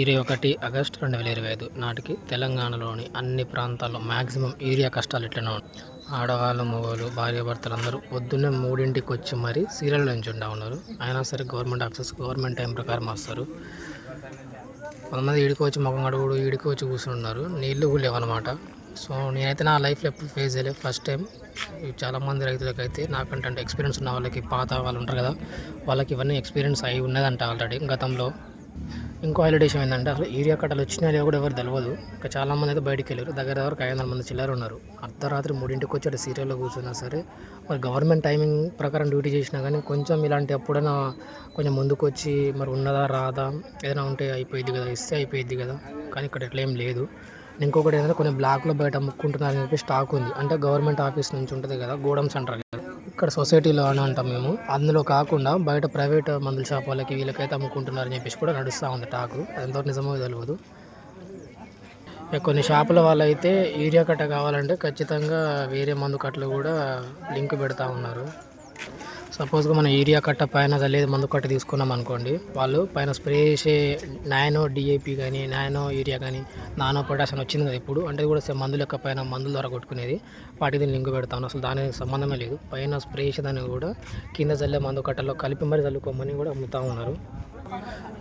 ఇరవై ఒకటి ఆగస్టు రెండు వేల ఇరవై ఐదు నాటికి తెలంగాణలోని అన్ని ప్రాంతాల్లో మ్యాక్సిమం ఏరియా కష్టాలు ఇట్లనే ఉన్నాయి. ఆడవాళ్ళు మగవాళ్ళు భార్యాభర్తలు అందరూ పొద్దున్నే మూడింటికి వచ్చి మరీ సీరియల్ నుంచి ఉండా ఉన్నారు. అయినా సరే గవర్నమెంట్ ఆఫీసెస్ గవర్నమెంట్ టైం ప్రకారం వస్తారు. కొంతమంది ఈడికి వచ్చి ముఖం కడుగుడు ఈడికి వచ్చి కూర్చున్నారు నీళ్ళు కూడా లేవన్నమాట. సో నేనైతే నా లైఫ్లో ఎప్పుడు ఫేస్ చేయలేదు. ఫస్ట్ టైం చాలామంది రైతులకి అయితే నాకంటే అంటే ఎక్స్పీరియన్స్ ఉన్న వాళ్ళకి పాత వాళ్ళు ఉంటారు కదా వాళ్ళకి ఇవన్నీ ఎక్స్పీరియన్స్ అయి ఉన్నదంట ఆల్రెడీ గతంలో. ఇంకో హైలైటేషన్ ఏంటంటే అసలు ఏరియా కట్టలు వచ్చినా లేవో కూడా ఎవరు తెలియదు ఇంకా చాలామంది అయితే బయటికి వెళ్ళారు. దగ్గర దగ్గర ఐదు వందల మంది చిల్లర ఉన్నారు. అర్ధరాత్రి మూడింటికి వచ్చి అటు సీరియల్లో కూర్చున్నా సరే మరి గవర్నమెంట్ టైమింగ్ ప్రకారం డ్యూటీ చేసినా కానీ కొంచెం ఇలాంటి ఎప్పుడైనా కొంచెం ముందుకు వచ్చి మరి ఉన్నదా రాదా ఏదైనా ఉంటే అయిపోయింది కదా ఇస్తే అయిపోయింది కదా. కానీ ఇక్కడ ఎట్లా ఏం లేదు. ఇంకొకటి ఏంటంటే కొన్ని బ్లాక్లో బయట అమ్ముకుంటున్నారని చెప్పి స్టాక్ ఉంది. అంటే గవర్నమెంట్ ఆఫీస్ నుంచి ఉంటుంది కదా గోడమ్స్ అంటారు ఇక్కడ సొసైటీలో అని అంటాం మేము. అందులో కాకుండా బయట ప్రైవేట్ మందుల షాప్ వాళ్ళకి వీళ్ళకైతే అమ్ముకుంటున్నారని చెప్పేసి కూడా నడుస్తూ ఉంది టాకు. ఎంతో నిజమో తెలియదు ఇక కొన్ని షాపుల వాళ్ళు అయితే యూరియా కట్ట కావాలంటే ఖచ్చితంగా వేరే మందు కట్టలు కూడా లింక్ పెడతా ఉన్నారు. సపోజ్గా మనం ఏరియా కట్ట పైన లేదు మందు కట్ట తీసుకున్నాం అనుకోండి వాళ్ళు పైన స్ప్రే చేసే నాయనో డిఏపి కానీ నానో యూరియా కానీ నానో పొటాషన్ వచ్చింది కదా ఇప్పుడు అంటే కూడా సేమ్ మందు లెక్క పైన మందుల ద్వారా కొట్టుకునేది. వాటికి దీన్ని లింక్ పెడతాను అసలు దానికి సంబంధమే లేదు. పైన స్ప్రే చేసేదాన్ని కూడా కింద చల్లే మందు కట్టలో కలిపి మరి చల్లుకోమని కూడా అమ్ముతూ ఉన్నారు.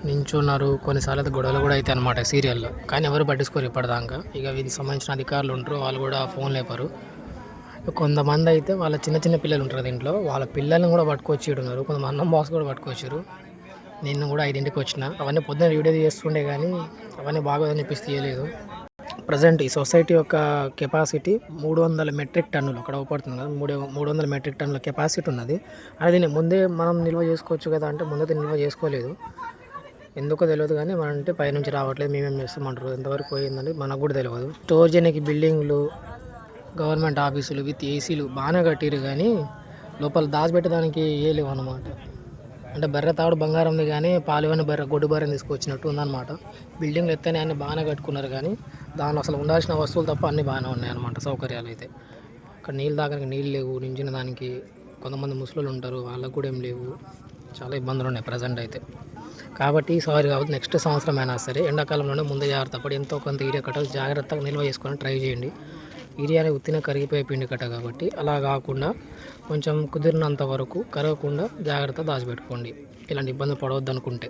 నించున్నారు. కొన్నిసార్లు అయితే గొడవలు కూడా అయితే అనమాట సీరియల్లో. కానీ ఎవరు పట్టించుకోరు ఇప్పటిదాకా. ఇక వీటికి సంబంధించిన అధికారులు ఉంటారు వాళ్ళు కూడా ఫోన్ లేపారు. కొంతమంది అయితే వాళ్ళ చిన్న చిన్న పిల్లలు ఉంటారు దీంట్లో వాళ్ళ పిల్లల్ని కూడా పట్టుకొచ్చి ఉన్నారు కొంతమంది అన్నం బాక్స్ కూడా పట్టుకొచ్చారు. నేను కూడా ఐదింటికి వచ్చిన. అవన్నీ పొద్దున్న వీడియో చేస్తుండే కానీ అవన్నీ బాగా చెప్పేసి తీయలేదు. ప్రజెంట్ ఈ సొసైటీ యొక్క కెపాసిటీ మూడు వందల మెట్రిక్ టన్నులు. అక్కడ పడుతుంది కదా మూడు మూడు వందల మెట్రిక్ టన్నుల కెపాసిటీ ఉన్నది. అది ముందే మనం నిల్వ చేసుకోవచ్చు కదా అంటే ముందే నిల్వ చేసుకోలేదు. ఎందుకో తెలియదు కానీ మన అంటే పైనుంచి రావట్లేదు. మేమేం చేస్తామంటారు ఎంతవరకు పోయిందని మనకు కూడా తెలియదు స్టోర్ చేయడానికి బిల్డింగ్లు గవర్నమెంట్ ఆఫీసులు విత్ ఏసీలు బాగానే కట్టిరు కానీ లోపల దాచిపెట్టడానికి ఏ లేవు అనమాట అంటే బర్రె తాడు బంగారంది కానీ పాలివని బర్రె గొడ్డు బర్రెని తీసుకొచ్చినట్టు ఉందన్నమాట. బిల్డింగ్లు ఎత్తనే అన్ని బాగానే కట్టుకున్నారు కానీ దానిలో అసలు ఉండాల్సిన వస్తువులు తప్ప అన్నీ బాగానే ఉన్నాయి అనమాట సౌకర్యాలు అయితే. ఇక్కడ నీళ్ళు తాగడానికి నీళ్ళు లేవు నించిన దానికి కొంతమంది ముసలు ఉంటారు వాళ్ళకు కూడా ఏం లేవు. చాలా ఇబ్బందులు ఉన్నాయి ప్రజెంట్ అయితే. కాబట్టి సారీ కాబట్టి నెక్స్ట్ సంవత్సరం అయినా సరే ఎండాకాలంలోనే ముందే జాగ్రత్త పడి ఎంతో కొంత ఏరియా కట్టాలి జాగ్రత్తగా నిల్వ చేసుకొని ట్రై చేయండి. బిర్యానీ ఉత్తిన కరిగిపోయే పిండి కట్ట కాబట్టి అలా కాకుండా కొంచెం కుదిరినంత వరకు కరగకుండా జాగ్రత్త దాచిపెట్టుకోండి. ఇలాంటి ఇబ్బంది పడవద్దు అనుకుంటే.